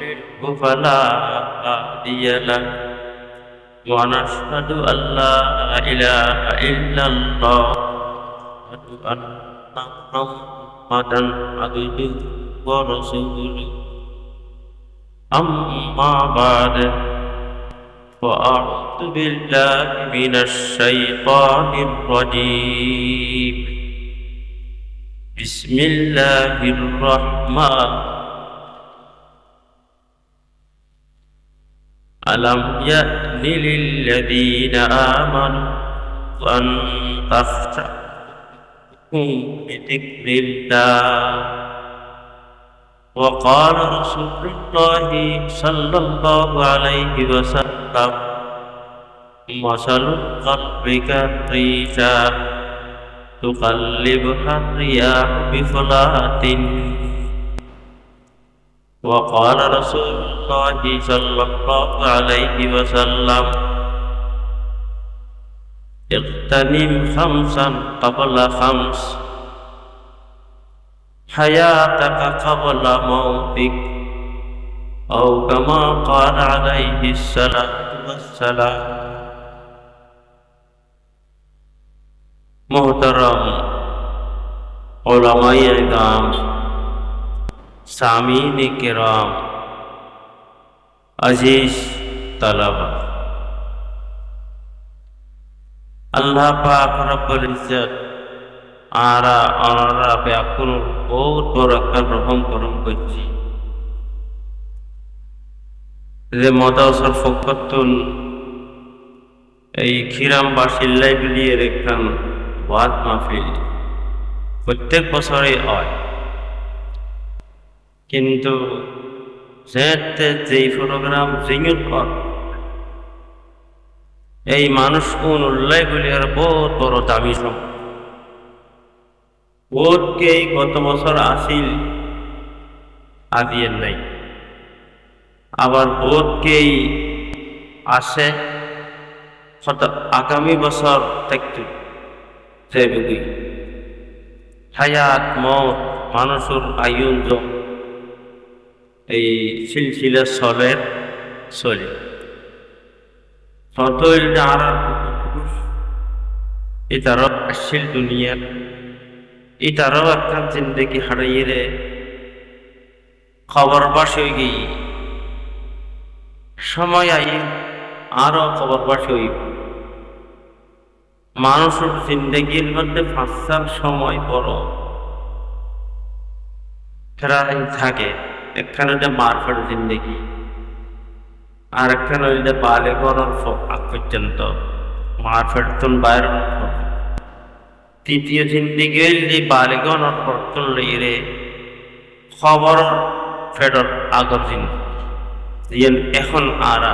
يضلله فلا هادي له ونشهد أن لا إله إلا الله ونشهد أن محمدا عبده ورسوله أما بعد فأعوذ بالله من الشيطان الرجيم بسم الله الرحمن ألم يأن للذين آمنوا أن تخشع بذكر الله وقال رسول الله صلى الله عليه وسلم مثل القلب كالريشة تقلبها الرياح بفلات وقال رسول الله صلى الله عليه وسلم اغتنم خمسا قبل خمس حياتك قبل موتك أو كما قال عليه الصلاة والسلام. محترم علماء الكرام সামিন কেরাম, আজিজ তালাবা। আল্লাহ পাক রব্বুল ইজ্জত আরা ব্যাকুল বহুত বড় একটা করম করছি। যে মদাসর ফকতুন এই সিল্লাই বিলিয়ে একখান ওয়াদ মাহফিল প্রত্যেক বছরে হয়। কিন্তু যেই প্রোগ্রাম জিঙুর পর এই মানুষ কোন উল্লাই বলি আর বহুত বড় দামি সম বোধকে গত বছর আসিল, আদিয়ের নাই। আবার বোধকেই আসে আগামী বছর দেখতে যাইবে হায়াত, মত, মানুষের আয়ুন যোগ এই সিলসিলা সলের চলে সতই আর এটারও আসছিল দুনিয়ার এটারও একটা জিন্দগি হারাইয়ে রে। খবর বাস হয়ে গিয়ে, সময় আই আরও খবর বাস হইব। মানুষের জিন্দগির মধ্যে ফাঁসার সময় বড়। ফেরাই থাকে। একখানে হইলে মারফার জিন্দগি আর একখানে হইলে বালে গরর আগ পর্যন্ত মারফার তুন বাইর তৃতীয় জিন্দগি হইলে বালে গরর পর্তন লইরে খবর ফেডর আগর জিন্দগি এখন আর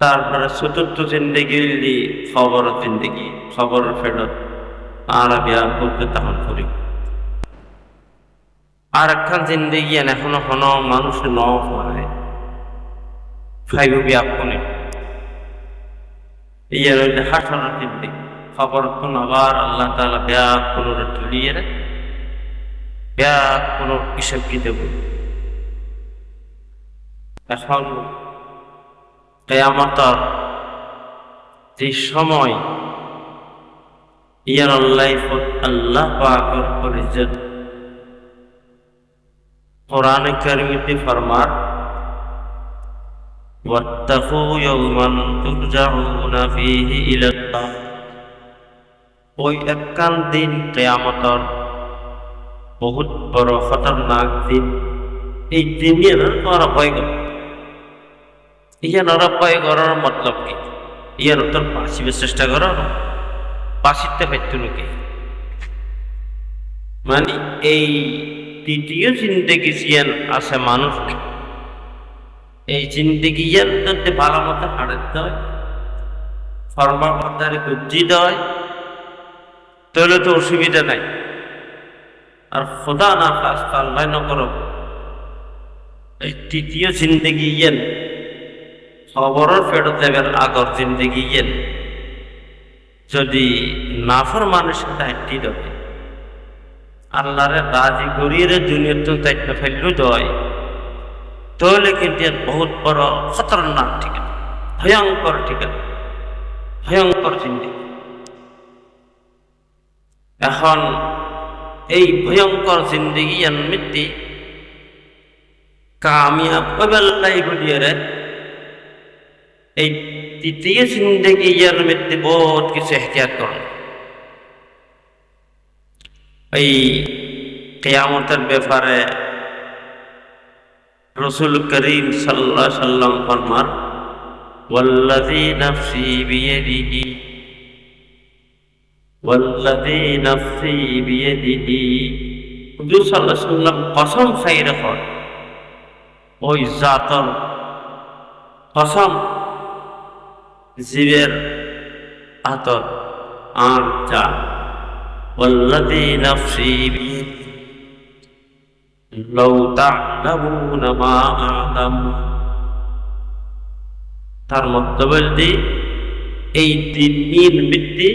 তারপরে চতুর্থ জিন্দগি হইলে খবর জিন্দগি খবর ফেডর আর বিয়া করতে তখন করি আর একখান জিন্দগি এখনও হন মানুষ ন হয় ফাইব বিয়াপনে হাসানোর খবর কোন আবার আল্লাহ তালা ব্যাগ কোনো তুলিয়ে রে। ব্যাগ কোনো হিসেব কি দেব? এখন কেয়ামতর যে সময় ইয়ার আল্লাহ আল্লাহ পাকর পরিচয় قرآن کریم کی فرمان واتقوا يوما ترجعون فيه إلى الله ওই একখান দিন কেয়ামতর বহুত বড় খতরনাক দিন এই দিন তোরা ভয় কর ইয়া নরা ভয় করার মতলব কি ইয়ার তোর বাঁচিবার চেষ্টা কর বাঁচিতে পারত নাকি মানে এই তৃতীয় জিন্দগি জিয়ান আছে মানুষ। এই জিন্দিগিয়ার মধ্যে ভালো মতো হাড়তে হয় ফর্মা মাথারে দেয় তাহলে তো অসুবিধা নাই। আর খোদা না কাজ আল্লাহ ন করো এই তৃতীয় জিন্দগি ইয়েন খবরের ফেরত দেবের আগর জিন্দগি ইয়েন। যদি নাফর মানুষের দায়িত্ব দেবে আল্লাহরে রাজি করিয়ে দুনিয়ার তো দায়িত্ব ফেললেও দেয় তাহলে কিন্তু বহুত বড় খতরনাক ঠিকানা, ভয়ঙ্কর ঠিকানা, ভয়ঙ্কর জিন্দগি। এখন এই ভয়ঙ্কর জিন্দগি আর মৃত্যু কামিয়াব কবেল্লাই বলিয়ে এই তৃতীয় জিন্দগি ইয়ার মধ্যে বহুত কিছু এহতিয়াত করুন এই কেয়ামতের ব্যাপারে রসুল করিম সাল্লাহ সাল্লাম ফরমান والذي نفسي بيده والذي نفسي بيده হুজুর সাল্লাহ সাল্লাম কসম খাই রেখন ওই জাতর কসম জীবের হাতত আর যা والذي نفسي بيده لو تعلمون ما أعلم তার মন্তব্য যদি এই তিন ভিত্তি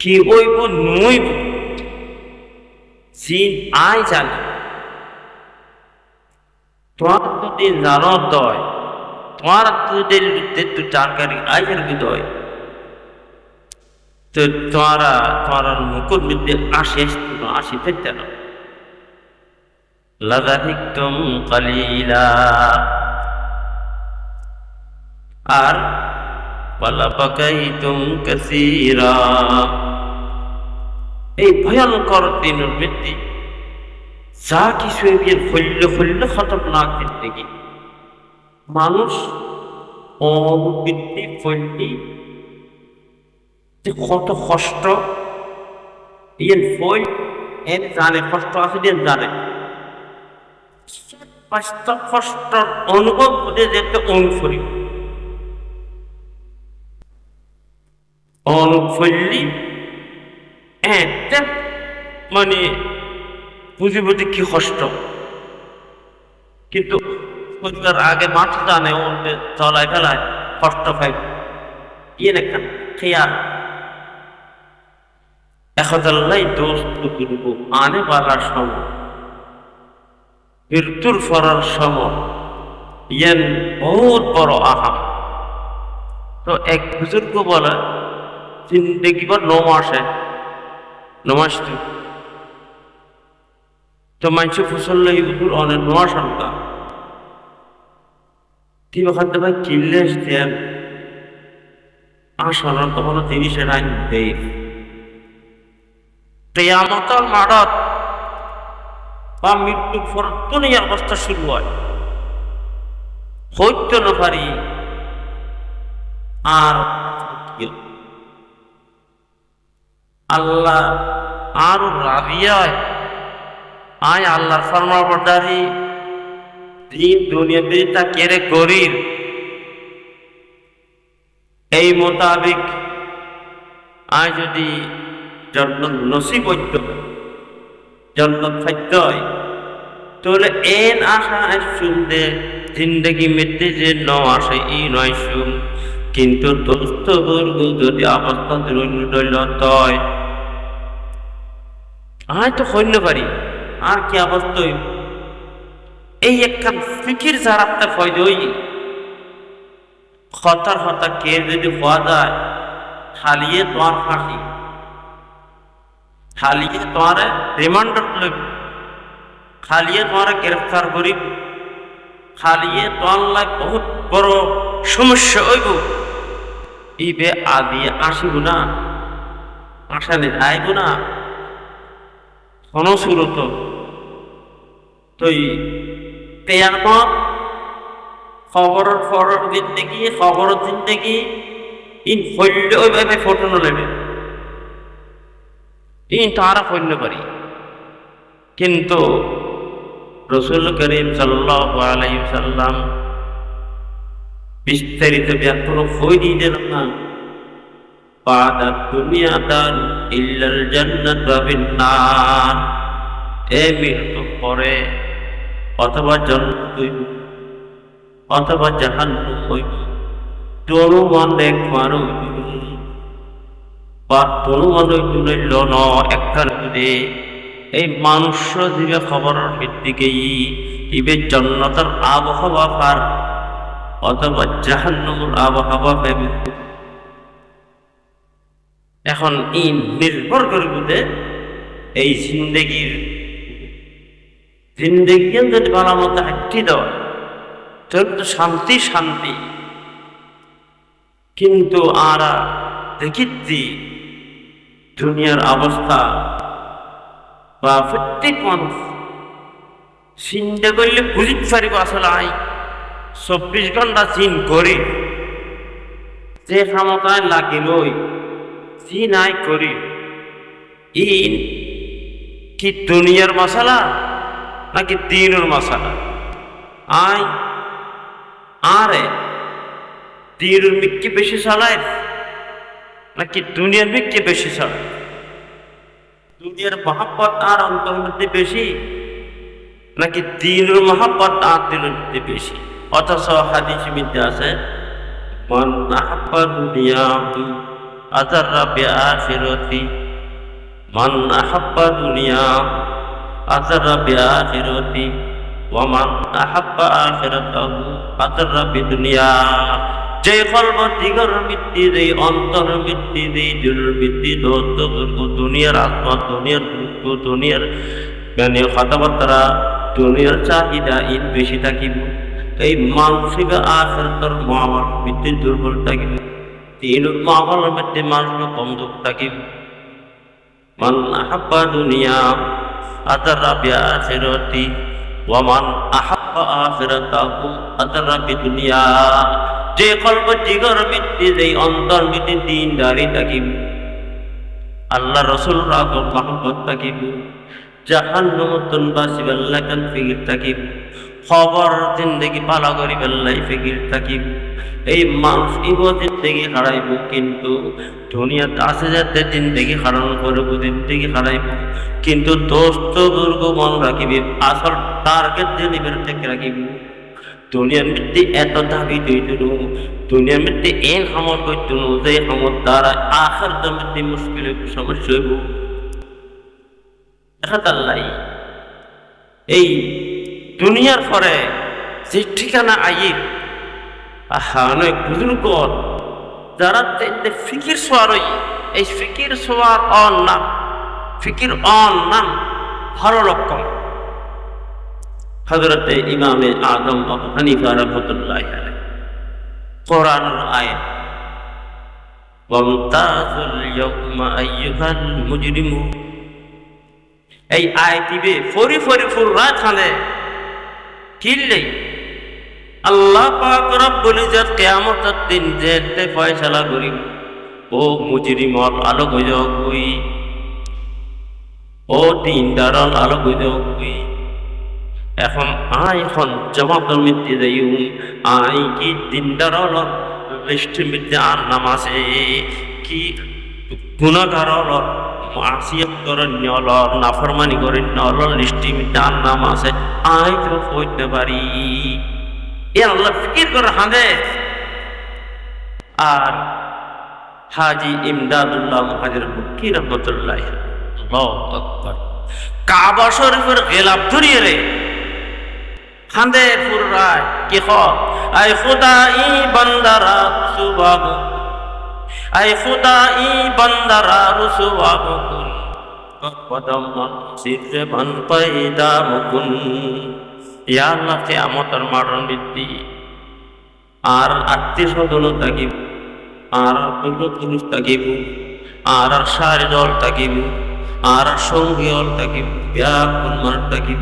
কি হইব নইব জিন আই জানে তোমার যদি জানো দয় তোমার যদি তু জানকারি আই জানবি দয় তো তোমারা তোমার মুকুট মধ্যে আসি না আসি ফেলতে না। লাদাহিকতুম কালিলা। আর ওয়ালা বাকাইতুম কাসীরা। এই ভয়ঙ্কর দিনের বৃত্তি যা কিছু এগিয়ে ফল্য ফল্য খতরনাক জিন্দগি মানুষ অবৃত্তি ফল্লি যে কত কষ্ট। ইয়েন ফল এন জানে, কষ্ট আছে দিয়ে জানে। কষ্টর অনুভব করে যেতে অনুসরি অনুফল্লি একটা মানে বুঝি বুঝি কি কষ্ট। কিন্তু পরিবার আগে মাঠ জানে ওকে চলায় ফেলায়, কষ্ট পাই ইয়ে না খেয়াল। একদাল্লাই দোস্ত করব আনে বালার সময়। মৃত্যুর ফরার সময়। ইয়েন বহুত বড় আহাম। তো এক বুজুর্গ বলে জিন্দগি বা ন মাসে ন মাস তো মানুষ ফসল লাগি উঠুর অনেক নোয়া সন্তান তুই ওখান থেকে কিনলে দেন। আসল তখন তিনি সেটা দেই কেয়ামতর মারত বা মৃত্যুর পর দুনিয়ার অবস্থা শুরু হয়। হইতে না পারি আর আল্লাহ আরও রাজিয়ায় আয় আল্লাহর ফরমাবরদারি। দিন দুনিয়াতে তা কেড়ে করির। এই মোতাবিক আয় যদি জন্ম নসিব জন্ম খাদ্য হয় তাহলে এন আশা শুনতে জিন্দগি মৃত্যু যে ন আসে, ই নয় শুন কিন্তু দোস্ত বর্গ যদি অবস্থা রইল তয় আয় তো হইল পারি আর কি অবস্থা এই একটা ফিকির যার আপনার হতা কে যদি হওয়া যায় হালিয়ে তোমার হালিয়ে তোমার রিমান্ডার লইব খালিয়ে তোমার গ্রেফতার করিব। খালিয়ে তোমার লাই বহুত বড় সমস্যা হইব। ইবে আদিয়ে আসিব না আসানি আইব না। অনুসুরত তই তেয়ামত খবরের ফরর জিন্দগি, খবরের জিন্দগি, ইন ফল্য ওইভাবে ফটো নলেবে ইন তারা ফল্য পারি কিন্তু রসুল করিম সাল্লাল্লাহু আলাইহি সাল্লাম বিস্তারিত ব্যাখ্যা হই দিলেন না بعد الدنيا دار إلا الجنة بالنار এ মৃত্যু পরে অথবা জন্ম হইব অথবা জাহান্ন হইব তরু মনে মারু বা তরু মনে তুলিল ন একখান যদি। এই মানুষ দিবে খবরের ইবে জন্নতার আবহাওয়া পার, অথবা জাহান্নমুর আবহাওয়া এখন ই নির্ভর করব এই জিন্দগির জিন্দগি যদি ভালো মতো হাঁটি দেওয়া তো শান্তি শান্তি। কিন্তু আরা দেখিচ্ছি দুনিয়ার অবস্থা বা প্রত্যেক মানুষ চিন্তা করলে বুঝিতে পারিব আসলে আই চব্বিশ ঘণ্টা চিন করি। যে ক্ষমতায় লাগিলই জি নাই করি। ইন কি দুনিয়ার মশালা নাকি দিনের মশালা? আই, আরে দিনের মিক্কি বেশি চালায়? নাকি দুনিয়ার বিক্রি বেশি চান দুনিয়ার মহাব্বত আর অন্তরের বেশি, নাকি দিনের মহাব্বত আর দিনের বেশি? অথচ হাদিস মধ্যে আছে, মন আহাব্বা দুনিয়াহি আজাররা বিআখিরাতি মন আহাব্বা দুনিয়া আজাররা বিআখিরাতি ওয়া মন আহাব্বা আখিরাতাহু আজাররা বিদুনিয়া যে কর্ম দিগর মিত্তি দেই, অন্তর মিত্তি দেই মিত্তি দোস্ত দুনিয়ার আত্মা, দুনিয়ার দুঃখ, দুনিয়ার মানে কথাবার্তা দুনিয়ার চাহিদা ইন বেশি থাকিব এই মানসিক আখের মহামার ভিত্তির দুর্বল থাকিব তিনুর মাহলের মধ্যে মানুষ কম দুঃখ থাকিব মান আহাব্বা দুনিয়া আদারা বিআখিরাতি ওয়া মান আহাব্বা আখিরাতাহু আদারা বিদুনিয়া যে কল্প জিগর মিত্তি, যেই অন্তর মিত্তি দিন দাঁড়ি থাকিব। আল্লাহ রসুল রাগ থাকিব। জাহান্নমতন বাসিব আল্লাহ কান ফিকির থাকিব। খবর জিন্দগি পালা করি বেল্লাই ফিকির থাকিব। এই মানুষ ইব জিন্দগি হারাইব, কিন্তু দুনিয়াত আছে যাতে জিন্দগি হারানো করব, জিন্দগি হারাইব। কিন্তু দোস্ত দুর্গ মন রাখিবি, আসল টার্গেট যে নিবের থেকে রাখিব। দুনিয়ার মধ্যে এত দাবি দইতনু দুনিয়ার মধ্যে এন হামল করতনু যে হামল দ্বারা আখার মধ্যে মুশকিল সমস্যা হইব। দেখাতাল্লাই এই দুনিয়ার পরে যে ঠিকানা আইর আহা, অনেক বুজুর্গ। যারা ফিকির সোয়ারই এই ফিকির সোয়ার অন নাম, ফিকির অন নাম ভালো রকম হজরতে ইমামে আজম হানিফা রহমতুল্লাহ কোরআনের আয়াত এই আয় দিবে ফরি ফরি ফুল রাত খানে কিনলেই আল্লাহ পাক রব্বুল ইজ্জত দিন যেতে ফয়সালা করি ও মুজরিমর আলো গজো কই ও দিনদারল আলো গজো কই এখন আই এখন জবাবদার মৃত্যু দেই আই কি দিনদারল লিস্ট মধ্যে আর নাম আছে কি গুণাগারল মাসিয়ত করেন নলর নাফরমানি করেন নলর লিস্টি তার নাম আছে তো কইতে পারি। এ আল্লাহ ফিকির করে হাঁদে। আর হাজি ইমদাদুল্লাহ মহাজির মুক্কি রহমতুল্লাহ। কাবা শরীফের গেলাপ ধরিয়ে রে। খান্দে পুরায় কি আই খুদা ই বান্দারা সুবাহ আই খুদা ই বান্দারা রুসুয়া মুকুন কদম সিরে বান পাইদা মুকুন ইয়া আল্লাহ কিয়ামতের মারণ বৃদ্ধি। আর আত্মীয় স্বজন থাকিব আর পূর্বপুরুষ থাকিব আর সারি দল থাকিব আর সঙ্গী দল থাকিব ব্যাকুল মার থাকিব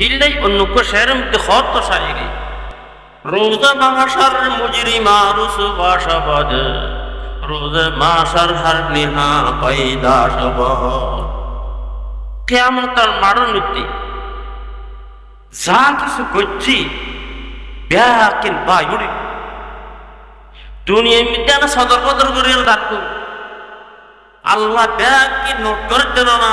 কিল্লাই অন্য শের মধ্যে খত শায়রি রোজা মাসার মুজরি মারুস বাসাবাদ। রোজা মাসার হার নিহা পাইদা সবদ। কেয়ামতার মারণ নীতি যা কিছু করছি ব্যাকিন বায়ুরি। দুনিয়া মিদ্যানা সদর বদর করে রাখব আল্লাহ ব্যাকি নোট করে না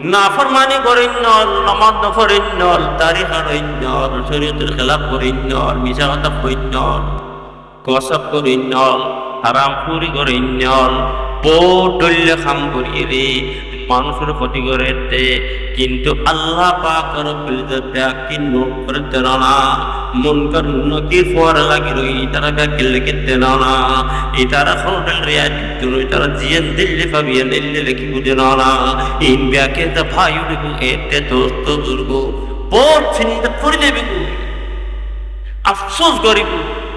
নাফরমানি করিন্নল, নমাজ নফরিন্নল তারিখ নল শরীয়তের খেলাফ নল মিশা কথা করিন্নল, গসব নল হারাম পুরি নল পটল্য খাম করিয়ে রে মানুষের ক্ষতি করে কিন্তু আল্লাহ পাক রব্বুল ইজ্জত নোট করতে না। মন কর উন্নতি ফোয়ার লাগি রই তারা ব্যাকে লেগে দেন না। এই তারা হোটেল রিয়াজ তুই তারা জিয়ান দিল্লি ফাবিয়ান দিল্লি লেখি বুঝে না ইন ব্যাকে তা ভাই উড়বো এতে দোস্ত দুর্গ পর চিন্তা করে দেবে আফসোস করিব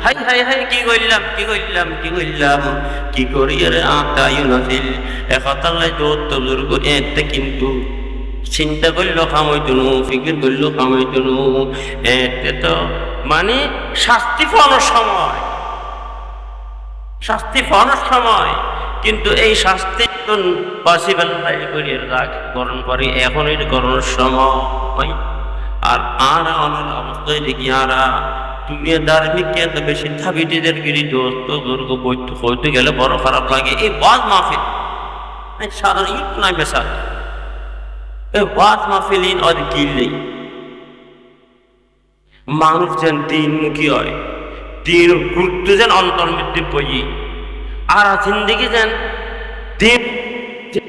হাই হাই হাই, কি কইলাম কি কইলাম কি কইলাম? কি করি আরে আতায়ু নাছিল এখতাল্লাই দৌত বুজুর্গ এতে কিন্তু চিন্তা করল খামইতুনু, ফিকির এতে তো মানে শাস্তি পাওয়ানোর সময়। শাস্তি পাওয়ানোর সময়। কিন্তু এই শাস্তি পসিবল করি রাখ গ্রহণ করি এখন এটা গ্রহণের সময়। আর আর অনেক অবস্থায় দেখি আরা এত বেশি গিরি দোস্ত, দুর্গ হইতে গেলে বড় খারাপ লাগে। এই ওয়াজ মাহফিল সারা ইট নাই বেসা এই ওয়াজ মাহফিল ইন নেই। মানুষ যেন দিনমুখী হয়, দিন গুরুত্ব যেন অন্তর্মৃত্যু বই। আর জিন্দিগি যেন দিন